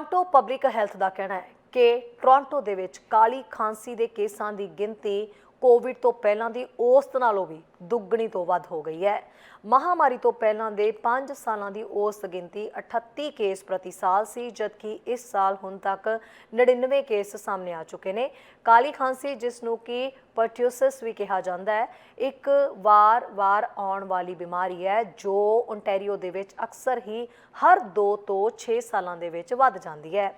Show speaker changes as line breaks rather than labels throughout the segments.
Toronto public health ਦਾ ਕਹਿਣਾ ਹੈ ਕਿ ਟੋਰਾਂਟੋ ਦੇ ਵਿੱਚ ਕਾਲੀ ਖਾਂਸੀ ਦੇ ਕੇਸਾਂ ਦੀ ਗਿਣਤੀ ਕੋਵਿਡ ਤੋਂ ਪਹਿਲਾਂ ਦੀ ਔਸਤ ਨਾਲੋਂ ਵੀ ਦੁੱਗਣੀ ਤੋਂ ਵੱਧ ਹੋ ਗਈ ਹੈ। ਮਹਾਮਾਰੀ ਤੋਂ ਪਹਿਲਾਂ ਦੇ 5 ਸਾਲਾਂ ਦੀ ਔਸਤ ਗਿਣਤੀ 38 ਕੇਸ ਪ੍ਰਤੀ ਸਾਲ ਸੀ, ਜਦਕਿ ਇਸ ਸਾਲ ਹੁਣ ਤੱਕ 99 ਕੇਸ ਸਾਹਮਣੇ ਆ ਚੁੱਕੇ ਨੇ। ਕਾਲੀ ਖਾਂਸੀ ਜਿਸ ਨੂੰ ਕਿ ਪਰਟਿਊਸਿਸ ਵੀ ਕਿਹਾ ਜਾਂਦਾ ਹੈ। ਇੱਕ ਵਾਰ-ਵਾਰ ਆਉਣ ਵਾਲੀ ਬਿਮਾਰੀ ਹੈ, ਜੋ ਓਨਟਾਰੀਓ ਦੇ ਵਿੱਚ ਅਕਸਰ ਹੀ ਹਰ 2 ਤੋਂ 6 ਸਾਲਾਂ ਦੇ ਵਿੱਚ ਵੱਧ ਜਾਂਦੀ ਹੈ।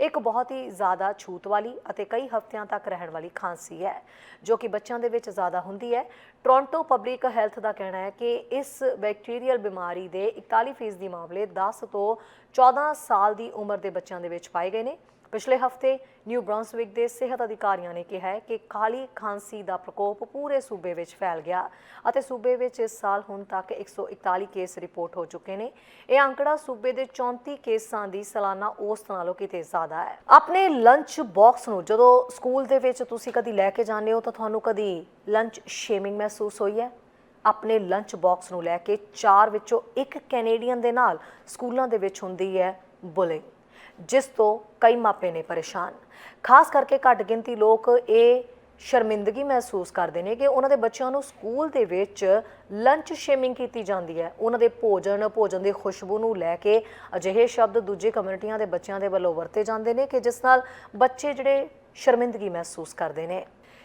ਇੱਕ ਬਹੁਤ ਹੀ ਜ਼ਿਆਦਾ ਛੂਤ ਵਾਲੀ ਅਤੇ ਕਈ ਹਫ਼ਤਿਆਂ ਤੱਕ ਰਹਿਣ ਵਾਲੀ ਖਾਂਸੀ ਹੈ, ਜੋ ਕਿ ਬੱਚਿਆਂ ਦੇ ਵਿੱਚ ਜ਼ਿਆਦਾ ਹੁੰਦੀ ਹੈ। ਟੋਰਾਂਟੋ ਪਬਲਿਕ ਹੈਲਥ ਦਾ ਕਹਿਣਾ ਹੈ ਕਿ ਇਸ ਬੈਕਟੀਰੀਅਲ ਬਿਮਾਰੀ ਦੇ 41% ਦੀ ਮਾਮਲੇ 10 ਤੋਂ 14 ਸਾਲ ਦੀ ਉਮਰ ਦੇ ਬੱਚਿਆਂ ਦੇ ਵਿੱਚ ਪਾਏ ਗਏ ਨੇ। ਪਿਛਲੇ ਹਫ਼ਤੇ ਨਿਊ ਬ੍ਰਾਂਸਵਿਕ ਦੇ ਸਿਹਤ ਅਧਿਕਾਰੀਆਂ ਨੇ ਕਿਹਾ ਹੈ ਕਿ ਕਾਲੀ ਖਾਂਸੀ ਦਾ ਪ੍ਰਕੋਪ ਪੂਰੇ ਸੂਬੇ ਵਿੱਚ ਫੈਲ ਗਿਆ ਅਤੇ ਸੂਬੇ ਵਿੱਚ ਇਸ ਸਾਲ ਹੁਣ ਤੱਕ 141 ਕੇਸ ਰਿਪੋਰਟ ਹੋ ਚੁੱਕੇ ਨੇ। ਇਹ ਅੰਕੜਾ ਸੂਬੇ ਦੇ 34 ਕੇਸਾਂ ਦੀ ਸਾਲਾਨਾ ਔਸਤ ਨਾਲੋਂ ਕਿਤੇ ਜ਼ਿਆਦਾ ਹੈ। ਆਪਣੇ ਲੰਚ ਬਾਕਸ ਨੂੰ ਜਦੋਂ ਸਕੂਲ ਦੇ ਵਿੱਚ ਤੁਸੀਂ ਕਦੀ ਲੈ ਕੇ ਜਾਂਦੇ ਹੋ ਤਾਂ ਤੁਹਾਨੂੰ ਕਦੀ ਲੰਚ ਸ਼ੇਮਿੰਗ ਮਹਿਸੂਸ ਹੋਈ ਹੈ? ਆਪਣੇ ਲੰਚ ਬਾਕਸ ਨੂੰ ਲੈ ਕੇ ਚਾਰ ਵਿੱਚੋਂ ਇੱਕ ਕੈਨੇਡੀਅਨ ਦੇ ਨਾਲ ਸਕੂਲਾਂ ਦੇ ਵਿੱਚ ਹੁੰਦੀ ਹੈ ਬੁਲਿੰਗ। ਜਿਸ ਤੋਂ ਕਈ ਮਾਪੇ ਨੇ ਪਰੇਸ਼ਾਨ। ਖਾਸ ਕਰਕੇ ਘੱਟ ਗਿਣਤੀ ਲੋਕ ਇਹ ਸ਼ਰਮਿੰਦਗੀ ਮਹਿਸੂਸ ਕਰਦੇ ਨੇ ਕਿ ਉਹਨਾਂ ਦੇ ਬੱਚਿਆਂ ਨੂੰ ਸਕੂਲ ਦੇ ਵਿੱਚ ਲੰਚ ਸ਼ੇਮਿੰਗ ਕੀਤੀ ਜਾਂਦੀ ਹੈ। ਉਹਨਾਂ ਦੇ ਭੋਜਨ ਭੋਜਨ ਦੀ ਖੁਸ਼ਬੂ ਨੂੰ ਲੈ ਕੇ ਅਜਿਹੇ ਸ਼ਬਦ ਦੂਜੇ ਕਮਿਊਨਿਟੀਆਂ ਦੇ ਬੱਚਿਆਂ ਦੇ ਵੱਲੋਂ ਵਰਤੇ ਜਾਂਦੇ ਨੇ ਕਿ ਜਿਸ ਨਾਲ ਬੱਚੇ ਜਿਹੜੇ ਸ਼ਰਮਿੰਦਗੀ ਮਹਿਸੂਸ ਕਰਦੇ ਨੇ।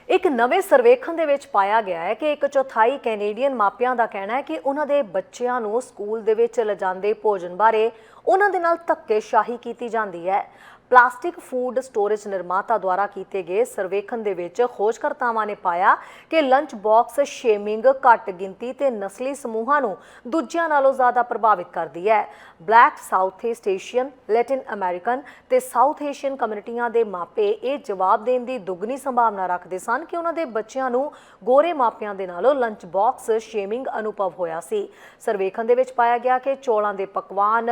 ਇੱਕ ਨਵੇਂ ਸਰਵੇਖਣ ਦੇ ਵਿੱਚ ਪਾਇਆ ਗਿਆ ਹੈ ਕਿ ਇੱਕ ਚੌਥਾਈ ਕੈਨੇਡੀਅਨ ਮਾਪਿਆਂ ਦਾ ਕਹਿਣਾ ਹੈ ਕਿ ਉਹਨਾਂ ਦੇ ਬੱਚਿਆਂ ਨੂੰ ਸਕੂਲ ਦੇ ਵਿੱਚ ਲਿਜਾਂਦੇ ਭੋਜਨ ਬਾਰੇ ਉਹਨਾਂ ਦੇ ਨਾਲ ਧੱਕੇਸ਼ਾਹੀ ਕੀਤੀ ਜਾਂਦੀ ਹੈ। ਪਲਾਸਟਿਕ ਫੂਡ ਸਟੋਰੇਜ ਨਿਰਮਾਤਾ ਦੁਆਰਾ ਕੀਤੇ ਗਏ ਸਰਵੇਖਣ ਦੇ ਵਿੱਚ ਖੋਜਕਰਤਾਵਾਂ ਨੇ ਪਾਇਆ ਕਿ ਲੰਚ ਬਾਕਸ ਸ਼ੇਮਿੰਗ ਘੱਟ ਗਿਣਤੀ ਤੇ ਨਸਲੀ ਸਮੂਹਾਂ ਨੂੰ ਦੂਜਿਆਂ ਨਾਲੋਂ ਜ਼ਿਆਦਾ ਪ੍ਰਭਾਵਿਤ ਕਰਦੀ ਹੈ। Black south east Asian Latin American ਤੇ ਸਾਊਥ ਏਸ਼ੀਅਨ ਕਮਿਊਨਿਟੀਆਂ ਦੇ ਮਾਪੇ ਇਹ ਜਵਾਬ ਦੇਣ ਦੀ ਦੁੱਗਣੀ ਸੰਭਾਵਨਾ ਰੱਖਦੇ ਸਨ ਕਿ ਉਹਨਾਂ ਦੇ ਬੱਚਿਆਂ ਨੂੰ ਗੋਰੇ ਮਾਪਿਆਂ ਦੇ ਨਾਲੋਂ ਲੰਚ ਬਾਕਸ ਸ਼ੇਮਿੰਗ ਅਨੁਭਵ ਹੋਇਆ ਸੀ। ਸਰਵੇਖਣ ਦੇ ਵਿੱਚ ਪਾਇਆ ਗਿਆ ਕਿ ਚੌਲਾਂ ਦੇ ਪਕਵਾਨ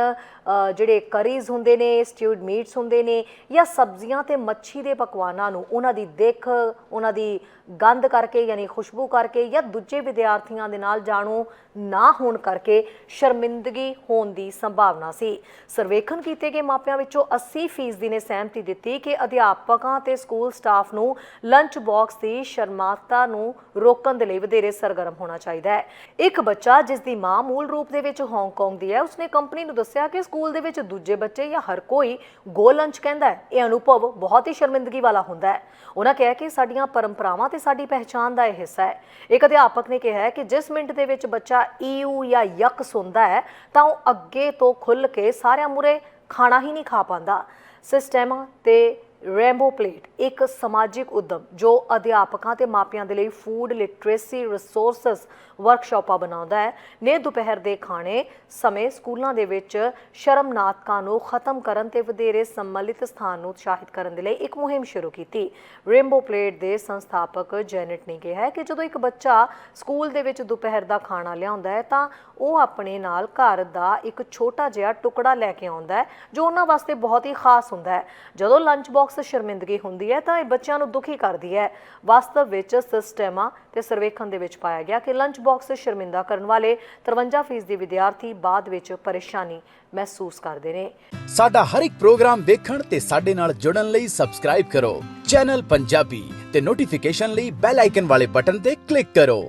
ਜਿਹੜੇ ਕਰੀਜ਼ ਹੁੰਦੇ ਨੇ ਸਟਿਊਡ ਮੀਟਸ ਹੁੰਦੇ ਨੇ ਜਾਂ ਸਬਜ਼ੀਆਂ ਤੇ ਮੱਛੀ ਦੇ ਪਕਵਾਨਾਂ ਨੂੰ ਉਹਨਾਂ ਦੀ ਦਿੱਖ, ਉਹਨਾਂ ਦੀ ਗੰਧ ਕਰਕੇ, ਯਾਨੀ ਖੁਸ਼ਬੂ ਕਰਕੇ ਜਾਂ ਦੂਜੇ ਵਿਦਿਆਰਥੀਆਂ ਦੇ ਨਾਲ ਜਾਣੋ ਨਾ ਹੋਣ ਕਰਕੇ ਸ਼ਰਮਿੰਦਗੀ ਹੋਣ ਦੀ ਸੰਭਾਵਨਾ ਸੀ। ਸਰਵੇਖਣ ਕੀਤੇ ਗਏ ਮਾਪਿਆਂ ਵਿੱਚੋਂ 80% ਨੇ ਸਹਿਮਤੀ ਦਿੱਤੀ ਕਿ ਅਧਿਆਪਕਾਂ ਤੇ ਸਕੂਲ ਸਟਾਫ ਨੂੰ ਲੰਚ ਬਾਕਸ ਦੀ ਸ਼ਰਮਾਤਾ ਨੂੰ ਰੋਕਣ ਦੇ ਲਈ ਵਧੇਰੇ ਸਰਗਰਮ ਹੋਣਾ ਚਾਹੀਦਾ ਹੈ। ਇੱਕ ਬੱਚਾ ਜਿਸ ਦੀ ਮਾਂ ਮੂਲ ਰੂਪ ਦੇ ਵਿੱਚ ਹਾਂਗਕਾਂਗ ਦੀ ਹੈ, ਉਸਨੇ ਕੰਪਨੀ ਨੂੰ ਦੱਸਿਆ ਕਿ ਸਕੂਲ ਦੇ ਵਿੱਚ ਦੂਜੇ ਬੱਚੇ ਜਾਂ ਹਰ ਕੋਈ ਗੋ ਲੰਚ ਕਹਿੰਦਾ ਹੈ। ਇਹ ਅਨੁਭਵ ਬਹੁਤ ਹੀ ਸ਼ਰਮਿੰਦਗੀ ਵਾਲਾ ਹੁੰਦਾ ਹੈ। ਉਹਨਾਂ ਕਿਹਾ ਕਿ ਸਾਡੀਆਂ ਪਰੰਪਰਾਵਾਂ ਤੇ ਸਾਡੀ ਪਹਿਚਾਣ ਦਾ ਇਹ ਹਿੱਸਾ ਹੈ। ਇੱਕ ਅਧਿਆਪਕ ਨੇ ਕਿਹਾ ਕਿ ਜਿਸ ਮਿੰਟ ਦੇ ਵਿੱਚ ਬੱਚਾ ਈਯੂ ਜਾਂ ਯਕ ਸੁਣਦਾ ਹੈ, ਤਾਂ ਉਹ ਅੱਗੇ ਤੋਂ ਖੁੱਲ ਕੇ ਸਾਰਿਆਂ ਮੂਰੇ ਖਾਣਾ ਹੀ ਨਹੀਂ ਖਾ ਪਾਉਂਦਾ। ਸਿਸਟਮ ਤੇ ਰੈਂਬੋ ਪਲੇਟ, ਇੱਕ ਸਮਾਜਿਕ ਉਦਮ ਜੋ ਅਧਿਆਪਕਾਂ ਤੇ ਮਾਪਿਆਂ ਦੇ ਲਈ ਫੂਡ ਲਿਟਰੇਸੀ ਰਿਸੋਰਸਸ ਵਰਕਸ਼ਾਪਾਂ ਬਣਾਉਂਦਾ ਹੈ, ਨੇ ਦੁਪਹਿਰ ਦੇ ਖਾਣੇ ਸਮੇਂ ਸਕੂਲਾਂ ਦੇ ਵਿੱਚ ਸ਼ਰਮਨਾਤਕਾਂ ਨੂੰ ਖਤਮ ਕਰਨ ਤੇ ਵਧੇਰੇ ਸੰਮਿਲਿਤ ਸਥਾਨ ਨੂੰ ਉਤਸ਼ਾਹਿਤ ਕਰਨ ਦੇ ਲਈ ਇੱਕ ਮੁਹਿੰਮ ਸ਼ੁਰੂ ਕੀਤੀ। ਰੇਨਬੋ ਪਲੇਟ ਦੇ ਸੰਸਥਾਪਕ ਜੈਨਟ ਨੇ ਕਿਹਾ ਕਿ ਜਦੋਂ ਇੱਕ ਬੱਚਾ ਸਕੂਲ ਦੇ ਵਿੱਚ ਦੁਪਹਿਰ ਦਾ ਖਾਣਾ ਲਿਆਉਂਦਾ ਹੈ, ਤਾਂ ਉਹ ਆਪਣੇ ਨਾਲ ਘਰ ਦਾ ਇੱਕ ਛੋਟਾ ਜਿਹਾ ਟੁਕੜਾ ਲੈ ਕੇ ਆਉਂਦਾ ਹੈ, ਜੋ ਉਹਨਾਂ ਵਾਸਤੇ ਬਹੁਤ ਹੀ ਖਾਸ ਹੁੰਦਾ ਹੈ। ਜਦੋਂ ਲੰਚ ਬਾਕਸ ਸ਼ਰਮਿੰਦਗੀ ਹੁੰਦੀ ਹੈ, ਤਾਂ ਇਹ ਬੱਚਿਆਂ ਨੂੰ ਦੁਖੀ ਕਰਦੀ ਹੈ। ਵਾਸਤਵ ਵਿੱਚ ਸਿਸਟਮਾਂ ਤੇ ਸਰਵੇਖਣ ਦੇ ਵਿੱਚ ਪਾਇਆ ਗਿਆ ਕਿ ਲੰਚ ਬਾਕਸ ਸ਼ਰਮਿੰਦਾ ਕਰਨ ਵਾਲੇ 53% ਦੇ ਵਿਦਿਆਰਥੀ ਬਾਅਦ ਵਿੱਚ ਪਰੇਸ਼ਾਨੀ ਮਹਿਸੂਸ ਕਰਦੇ ਨੇ।
ਸਾਡਾ ਹਰ ਇੱਕ ਪ੍ਰੋਗਰਾਮ ਦੇਖਣ ਤੇ ਸਾਡੇ ਨਾਲ ਜੁੜਨ ਲਈ ਸਬਸਕ੍ਰਾਈਬ ਕਰੋ। ਚੈਨਲ ਪੰਜਾਬੀ ਤੇ ਨੋਟੀਫਿਕੇਸ਼ਨ ਲਈ ਬੈਲ ਆਈਕਨ ਵਾਲੇ ਬਟਨ ਤੇ ਕਲਿੱਕ ਕਰੋ।